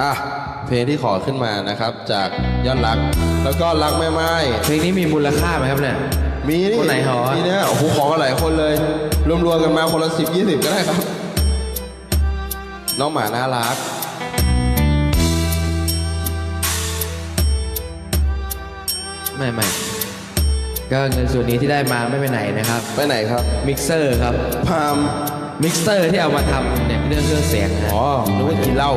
อะ เพลงที่ขอขึ้นมานะครับจากยอดรัก แล้วก็รักแม่ไม้เพลงนี้มีมูลค่าไหมครับเนี่ย มีนี่คนไหนขอมีเนี่ยโอ้โหขอกันหลายคนเลย รวมๆกันมาคนละสิบยี่สิบก็ได้ครับ น้องหมาน่ารักไม่ไม่ก็เงินส่วนนี้ที่ได้มาไม่ไปไหนนะครับ ไปไหนครับ มิกเซอร์ครับ พาม มิกเซอร์ที่เอามาทำเนี่ยเรื่องเครื่องเสียงนะอ๋อนึกว่ากินเหล้า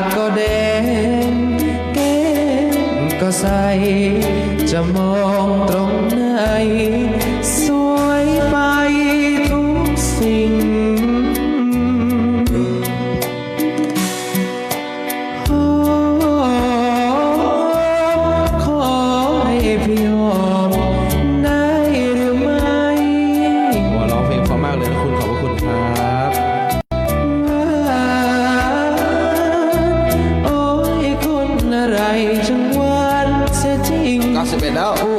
กก็แดงแก้มก็ใสจะมองตรง 91แ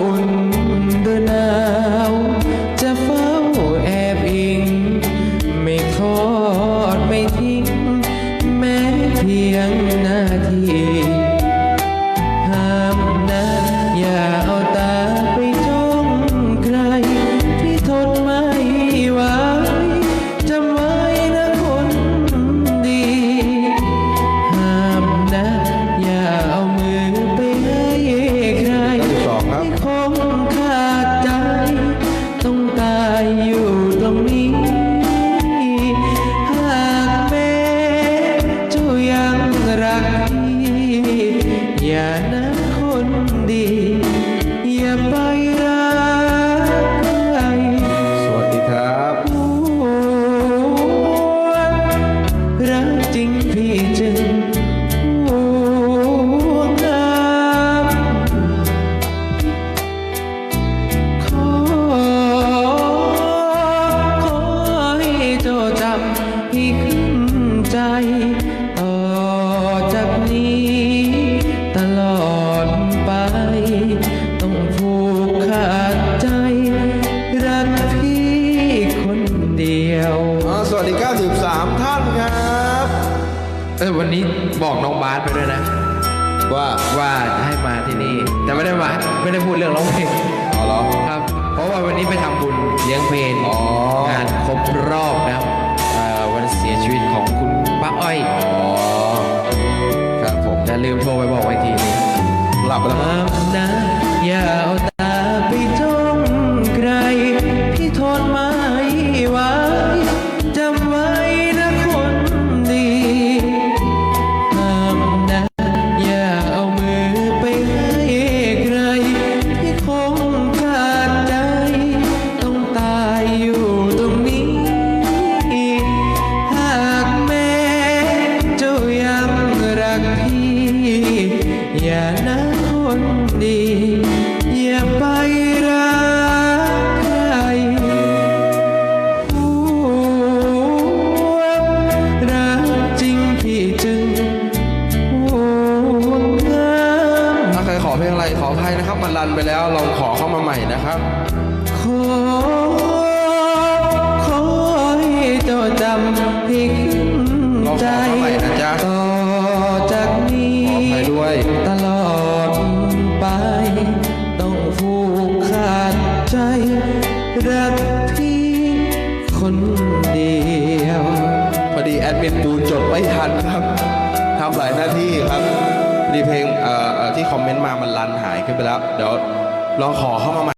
ออวันนี้บอกน้องบาสไปด้วยนะ ว่าว่าให้มาที่นี่ แต่ไม่ได้มาไม่ได้พูดเรื่องร้องเพลงอ๋อเหรอครับ เพราะว่าวันนี้ไปทำบุญเลี้ยงเพลงอ๋องานครบรอบนะครับเอ่อวันเสียชีวิตของคุณป้าอ้อยอ๋อครับผม อย่าลืมโทรไปบอกไว้ทีนึงหลับไปแล้วมั้งห้ามนะอ อย่านะคนดี อย่าไปรักใครห่วรักจริงพี่จึงห่วงงามถ้าใครขอเพลงอะไรขออภัยนะครับ มันรันไปแล้วลองขอเข้ามาใหม่นะครับ ขอ ขอให้เจ้าจำให้ขึ้นลองขอใจ เข้าใหม่นะจ๊ะ ต่อ รักพี่คนเดียวพอดีแอดมินปูจดไม่ทันครับทำหลายหน้าที่ครับดีเพลงเอ่อที่คอมเมนต์มามันรันหายขึ้นไปแล้ว เดี๋ยวลองขอเข้ามาใหม่